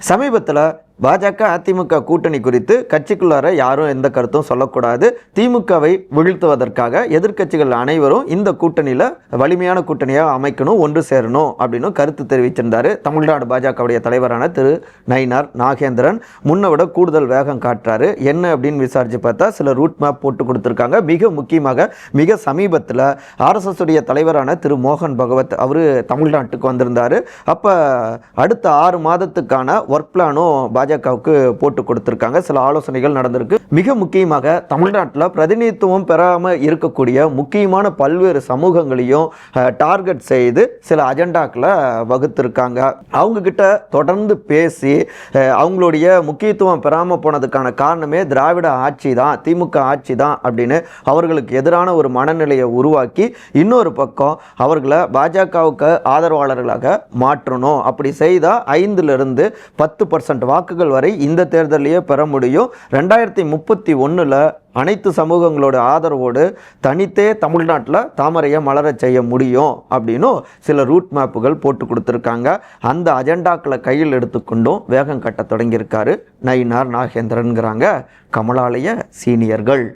சமீபத்தில் பாஜக அதிமுக கூட்டணி குறித்து கட்சிக்குள்ளார யாரும் எந்த கருத்தும் சொல்லக்கூடாது. திமுகவை வீழ்த்துவதற்காக எதிர்க்கட்சிகள் அனைவரும் இந்த கூட்டணியில் வலிமையான கூட்டணியாக அமைக்கணும் ஒன்று சேரணும் அப்படின்னு கருத்து தெரிவிச்சிருந்தார். தமிழ்நாடு பாஜகவுடைய தலைவரான திரு நயினார் நாகேந்திரன். முன்னை விட கூடுதல் வேகம் காட்டுறாரு. என்ன அப்படின்னு விசாரிச்சு பார்த்தா சில ரூட் மேப் போட்டு கொடுத்துருக்காங்க. மிக முக்கியமாக மிக சமீபத்தில் ஆர்எஸ்எஸ் உடைய தலைவரான திரு மோகன் பகவத் அவர் தமிழ்நாட்டுக்கு வந்திருந்தார். அப்போ அடுத்த ஆறு மாதத்துக்கான ஒர்க் பிளானும் பாஜகவுக்கு போட்டு கொடுத்துருக்காங்க. சில ஆலோசனைகள் நடந்திருக்கு. மிக முக்கியமாக தமிழ்நாட்டில் பிரதிநிதித்துவம் பெறாமல் இருக்கக்கூடிய முக்கியமான பல்வேறு சமூகங்களையும் டார்கெட் செய்து சில அஜெண்டாக்களை வகுத்திருக்காங்க. அவங்க கிட்ட தொடர்ந்து பேசி அவங்களுடைய முக்கியத்துவம் பெறாமல் போனதுக்கான காரணமே திராவிட ஆட்சி தான் திமுக ஆட்சி தான் அப்படின்னு அவர்களுக்கு எதிரான ஒரு மனநிலையை உருவாக்கி இன்னொரு பக்கம் அவர்களை பாஜகவுக்கு ஆதரவாளர்களாக மாற்றணும். அப்படி செய்தால் ஐந்துலேருந்து பத்து பர்சன்ட் வாக்குகள் வரை இந்த தேர்தலையே பெற முடியும். ரெண்டாயிரத்தி முப்பத்தி ஒன்றில் அனைத்து சமூகங்களோட ஆதரவோடு தனித்தே தமிழ்நாட்டில் தாமரையை மலரச் செய்ய முடியும் அப்படின்னும் சில ரூட் மேப்புகள் போட்டு கொடுத்துருக்காங்க. அந்த அஜெண்டாக்களை கையில் எடுத்துக்கொண்டும் வேகம் கட்ட தொடங்கியிருக்காரு நயினார் நாகேந்திரனுங்கிறாங்க கமலாலய சீனியர்கள்.